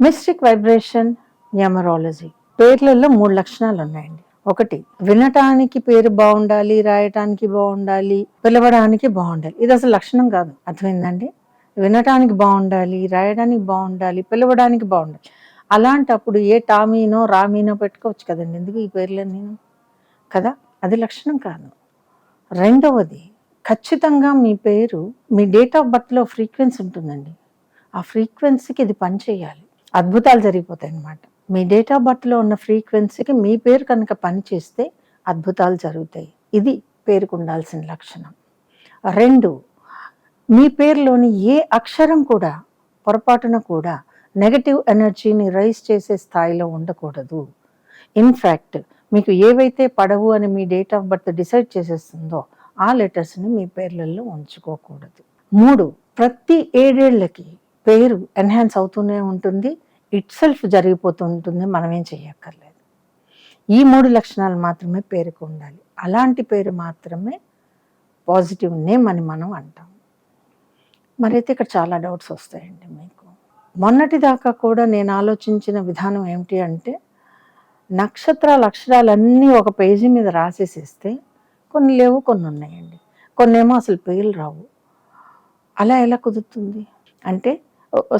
Mystic vibration numerology పేర్లలో మూడు లక్షణాలు ఉన్నాయండి. ఒకటి వినటానికి పేరు బాగుండాలి రాయటానికి బాగుండాలి పిలవడానికి బాగుండాలి. ఇది అసలు లక్షణం కాదు. అర్థమైందండి? వినటానికి బాగుండాలి రాయడానికి బాగుండాలి పిలవడానికి బాగుండాలి. అలాంటప్పుడు ఏ టామీనో రామీనో పెట్టుకోవచ్చు కదండి. ఎందుకు ఈ పేర్లన్నీ? కదా అది లక్షణం కాదు. రెండవది ఖచ్చితంగా మీ పేరు మీ డేట్ ఆఫ్ బర్త్లో ఫ్రీక్వెన్సీ ఉంటుందండి. ఆ ఫ్రీక్వెన్సీకి ఇది పనిచేయాలి. అద్భుతాలు జరిగిపోతాయి అన్నమాట మీ డేట్ ఆఫ్ బర్త్లో ఉన్న ఫ్రీక్వెన్సీకి మీ పేరు కనుక పనిచేస్తే అద్భుతాలు జరుగుతాయి. ఇది పేరుకు ఉండాల్సిన లక్షణం. రెండు మీ పేరులోని ఏ అక్షరం కూడా పొరపాటున కూడా నెగటివ్ ఎనర్జీని రైజ్ చేసే స్థాయిలో ఉండకూడదు. ఇన్ఫ్యాక్ట్ మీకు ఏవైతే పడవు అని మీ డేట్ ఆఫ్ బర్త్ డిసైడ్ చేసేస్తుందో ఆ లెటర్స్ని మీ పేర్లలో ఉంచుకోకూడదు. మూడు ప్రతి ఏడేళ్ళకి పేరు ఎన్హాన్స్ అవుతూనే ఉంటుంది. ఇట్ సెల్ఫ్ జరిగిపోతూ ఉంటుంది మనం ఏం చేయక్కర్లేదు ఈ మూడు లక్షణాలు మాత్రమే పేరుకు ఉండాలి. అలాంటి పేరు మాత్రమే పాజిటివ్ నేమ్ అని మనం అంటాం. మరైతే ఇక్కడ చాలా డౌట్స్ వస్తాయండి మీకు. మొన్నటి దాకా కూడా నేను ఆలోచించిన విధానం ఏమిటి అంటే నక్షత్రాల అక్షరాలన్నీ ఒక పేజీ మీద రాసేసేస్తే కొన్ని లేవు కొన్ని ఉన్నాయండి. కొన్ని ఏమో అసలు పేర్లు రావు. అలా ఎలా కుదురుతుంది? అంటే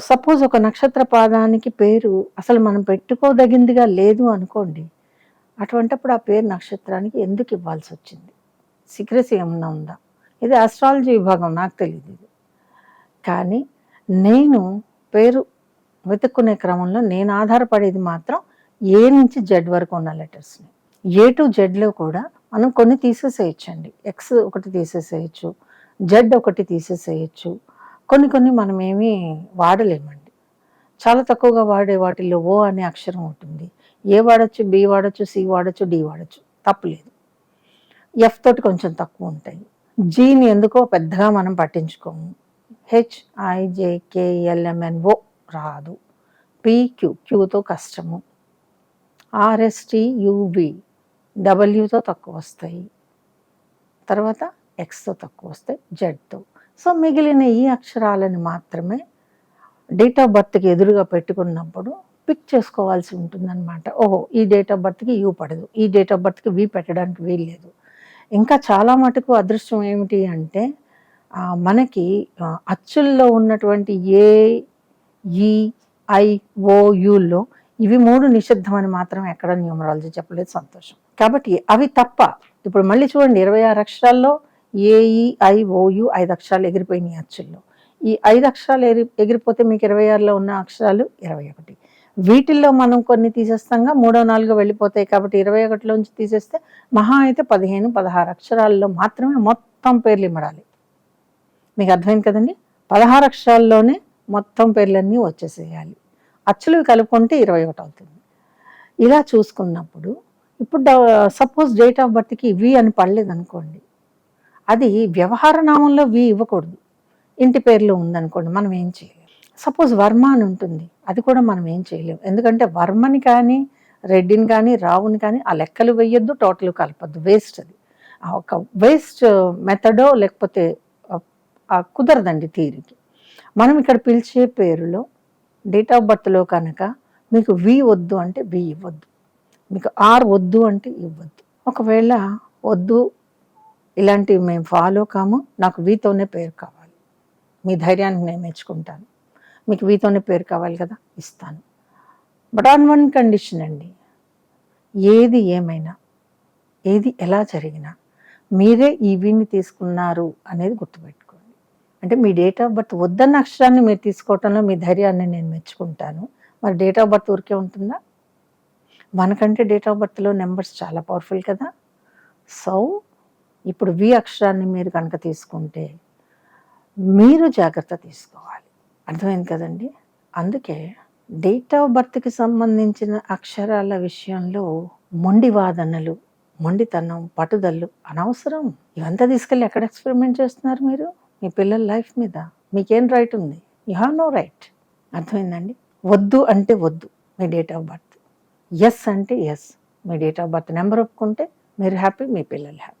సపోజ్ ఒక నక్షత్ర పాదానికి పేరు అసలు మనం పెట్టుకోదగిందిగా లేదు అనుకోండి అటువంటప్పుడు ఆ పేరు నక్షత్రానికి ఎందుకు ఇవ్వాల్సి వచ్చింది? సీక్రసీ ఏమన్నా ఉందా? ఇది ఆస్ట్రాలజీ విభాగం నాకు తెలియదు ఇది. కానీ నేను పేరు వెతుక్కునే క్రమంలో నేను ఆధారపడేది మాత్రం ఏ నుంచి జెడ్ వరకు ఉన్న లెటర్స్ని ఏ టు జెడ్లో కూడా మనం కొన్ని తీసేసేయచ్చండి. ఎక్స్ ఒకటి తీసేసేయచ్చు జెడ్ ఒకటి తీసేసేయచ్చు కొన్ని కొన్ని మనం ఏమీ వాడలేమండి. చాలా తక్కువగా వాడే వాటిల్లో ఓ అనే అక్షరం ఉంటుంది. ఏ వాడచ్చు బి వాడచ్చు సి వాడచ్చు డి వాడచ్చు. తప్పులేదు ఎఫ్ తోటి కొంచెం తక్కువ ఉంటాయి. జీని ఎందుకో పెద్దగా మనం పట్టించుకోము. హెచ్ ఓ రాదు. పీక్యూ క్యూతో కష్టము. ఆర్ఎస్టి యువి డబ్ల్యూతో తక్కువ వస్తాయి. తర్వాత ఎక్స్తో తక్కువ వస్తాయి జెడ్తో. సో మిగిలిన ఈ అక్షరాలను మాత్రమే డేట్ ఆఫ్ బర్త్కి ఎదురుగా పెట్టుకున్నప్పుడు పిక్ చేసుకోవాల్సి ఉంటుందన్నమాట. ఓహో ఈ డేట్ ఆఫ్ బర్త్కి యూ పడదు. ఈ డేట్ ఆఫ్ బర్త్కి వి పెట్టడానికి వీల్లేదు. ఇంకా చాలా మటుకు అదృష్టం ఏమిటి అంటే మనకి అచ్చుల్లో ఉన్నటువంటి ఏ ఈ ఐ ఓ ఇవి మూడు నిషిద్ధం అని మాత్రం ఎక్కడ న్యూమరాలజీ చెప్పలేదు. సంతోషం. కాబట్టి అవి తప్ప ఇప్పుడు మళ్ళీ చూడండి ఇరవై ఆరు అక్షరాల్లో ఏఈఐఓయు ఐదు అక్షరాలు ఎగిరిపోయినాయి అచ్చుల్లో. ఈ ఐదు అక్షరాలు ఎగిరి ఎగిరిపోతే మీకు ఇరవై ఆరులో ఉన్న అక్షరాలు ఇరవై ఒకటి. వీటిల్లో మనం కొన్ని తీసేస్తాంగా మూడో నాలుగో వెళ్ళిపోతాయి కాబట్టి ఇరవై ఒకటిలోంచి తీసేస్తే మహా అయితే పదిహేను పదహారు అక్షరాల్లో మాత్రమే మొత్తం పేర్లు ఇమ్మడాలి. మీకు అర్థమైంది కదండి? పదహారు అక్షరాల్లోనే మొత్తం పేర్లన్నీ వచ్చేసేయాలి. అచ్చులు కలుపుకుంటే ఇరవై ఒకటి అవుతుంది. ఇలా చూసుకున్నప్పుడు ఇప్పుడు సపోజ్ డేట్ ఆఫ్ బర్త్కి వి అని పడలేదు అనుకోండి అది వ్యవహార నామంలో వి ఇవ్వకూడదు. ఇంటి పేర్లో ఉందనుకోండి మనం ఏం చేయలేం. సపోజ్ వర్మ అని ఉంటుంది అది కూడా మనం ఏం చేయలేము ఎందుకంటే వర్మని కానీ రెడ్డిని కానీ రావుని కానీ ఆ లెక్కలు వేయొద్దు టోటల్ కలపద్దు. వేస్ట్ అది. ఒక వేస్ట్ మెథడో లేకపోతే కుదరదండి తీరికి. మనం ఇక్కడ పిలిచే పేరులో డేట్ ఆఫ్ బర్త్లో కనుక మీకు వి వద్దు అంటే వి ఇవ్వద్దు. మీకు ఆర్ వద్దు అంటే ఇవ్వద్దు. ఒకవేళ వద్దు ఇలాంటివి మేము ఫాలో కాము. నాకు వీతోనే పేరు కావాలి. మీ ధైర్యానికి నేను మెచ్చుకుంటాను. మీకు వీతోనే పేరు కావాలి కదా ఇస్తాను. బట్ ఆన్ వన్ కండిషన్ అండి. ఏది ఏమైనా ఏది ఎలా జరిగినా మీరే ఈ వీని తీసుకున్నారు అనేది గుర్తుపెట్టుకోండి. అంటే మీ డేట్ ఆఫ్ బర్త్ వద్దన్న అక్షరాన్ని మీరు తీసుకోవటంలో మీ ధైర్యాన్ని నేను మెచ్చుకుంటాను. మరి డేట్ ఆఫ్ బర్త్ ఊరికే ఉంటుందా? మనకంటే డేట్ ఆఫ్ బర్త్లో నెంబర్స్ చాలా పవర్ఫుల్ కదా. సో ఇప్పుడు వి అక్షరాన్ని మీరు కనుక తీసుకుంటే మీరు జాగ్రత్త తీసుకోవాలి. అర్థమైంది కదండి? అందుకే డేట్ ఆఫ్ బర్త్కి సంబంధించిన అక్షరాల విషయంలో మొండి వాదనలు మొండితనం పట్టుదలు అనవసరం. ఇవంతా తీసుకెళ్ళి ఎక్కడ ఎక్స్పెరిమెంట్ చేస్తున్నారు మీరు? మీ పిల్లల లైఫ్ మీద. మీకేం రైట్ ఉంది? యు హ్యావ్ నో రైట్ అర్థమైందండి? వద్దు అంటే వద్దు మీ డేట్ ఆఫ్ బర్త్ ఎస్ అంటే ఎస్ మీ డేట్ ఆఫ్ బర్త్ నెంబర్ ఒప్పుకుంటే మీరు హ్యాపీ మీ పిల్లలు హ్యాపీ